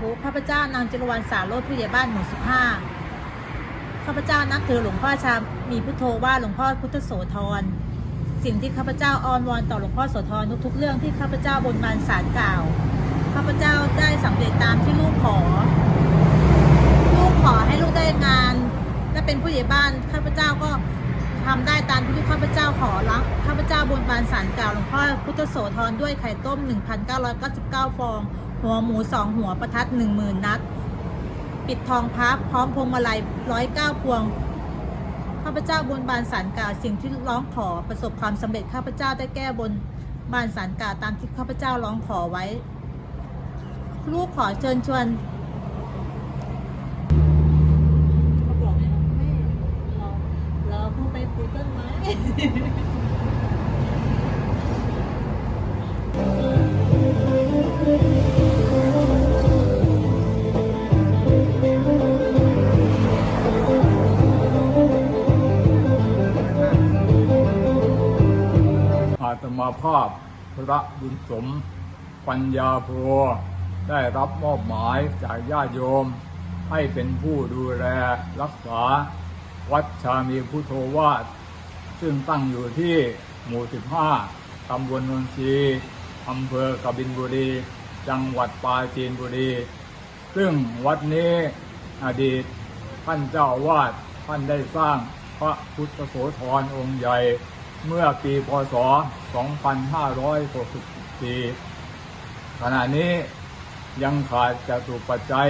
ธุข้าพเจ้านางจรวรรณสาโรธผู้ใหญ่บ้านหมู่สิบห้าข้าพเจ้านับถือหลวงพ่อชามีพุทโธว่าหลวงพ่อพุทธโสธร สิ่งที่ข้าพเจ้าอ้อนวอนต่อหลวงพ่อโสธรทุกๆ เรื่องที่ข้าพเจ้าบนบานสารกล่าว ข้าพเจ้าได้สำเร็จตามที่ลูกขอ ลูกขอให้ลูกได้งาน และเป็นผู้ใหญ่บ้านข้าพเจ้าก็ทำได้ตามที่ข้าพเจ้าขอรักข้าพเจ้าบนบานสารกล่าวหลวงพ่อพุทธโสธรด้วยไข่ต้ม 1,999 ฟอง หัวหมูสองหัวประทัด10,000นัด ปิดทองพับพร้อมพวงมาลัย109พวงข้าพเจ้าบนบานสารกล่าวสิ่งที่ร้องขอประสบความสำเร็จข้าพเจ้าได้แก้บนบานสารกล่าวตามที่ข้าพเจ้าร้องขอไว้ ลูกขอเชิญชวนเขาบอกแม่เราเราเพิ่งไปปลูกต้นไม้ อาตมาภาพพระบุญสม ปัญญาโพได้รับมอบหมายจากญาติโยม ให้เป็นผู้ดูแลรักษา วัดชามีพุทโธวาสซึ่งตั้งอยู่ที่หมู่ 15 ตำบลนนทรีอำเภอกบินบุรี จังหวัดปราจีนบุรี ซึ่งวัดนี้อดีตท่านเจ้าวาดท่านได้สร้างพระพุทธโสธรองค์ใหญ่ เมื่อปีพศ 2564 ขณะนี้ยังขาดจตุปัจจัย